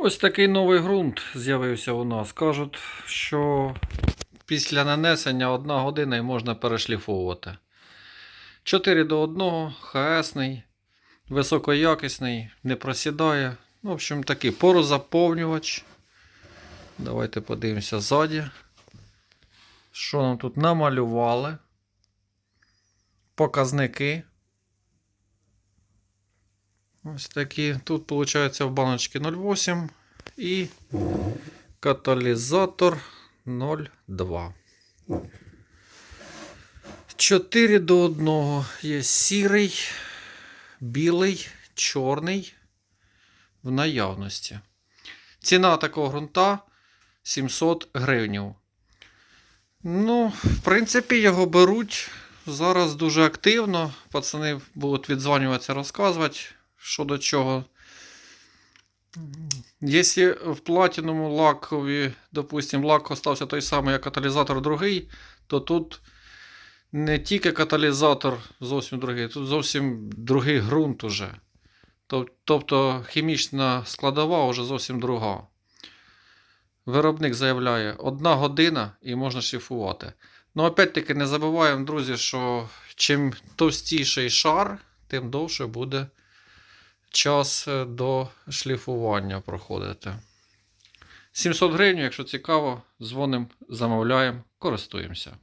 Ось такий новий ґрунт з'явився у нас. Кажуть, що після нанесення одна година і можна перешліфовувати. 4 до 1, ХСний, високоякісний, не просідає. Ну, в общем, такий порозаповнювач. Давайте подивимося ззаді. Що нам тут намалювали? Показники. Ось такі. Тут, виходить, в баночці 0,8 і каталізатор 0,2. 4 до 1 є сірий, білий, чорний в наявності. Ціна такого ґрунта 700 гривень. Ну, в принципі, його беруть зараз дуже активно. Пацани будуть відзванюватися, розказувати, що до чого. Якщо в платіному лакові, допустимо, лак остався той самий, як каталізатор другий, то тут не тільки каталізатор зовсім другий, тут зовсім другий ґрунт уже. Тобто хімічна складова вже зовсім друга. Виробник заявляє, одна година і можна шліфувати. Ну, опять-таки, не забуваємо, друзі, що чим товстіший шар, тим довше буде час е, до шліфування проходити. 700 гривень, якщо цікаво, дзвонимо, замовляємо, користуємося.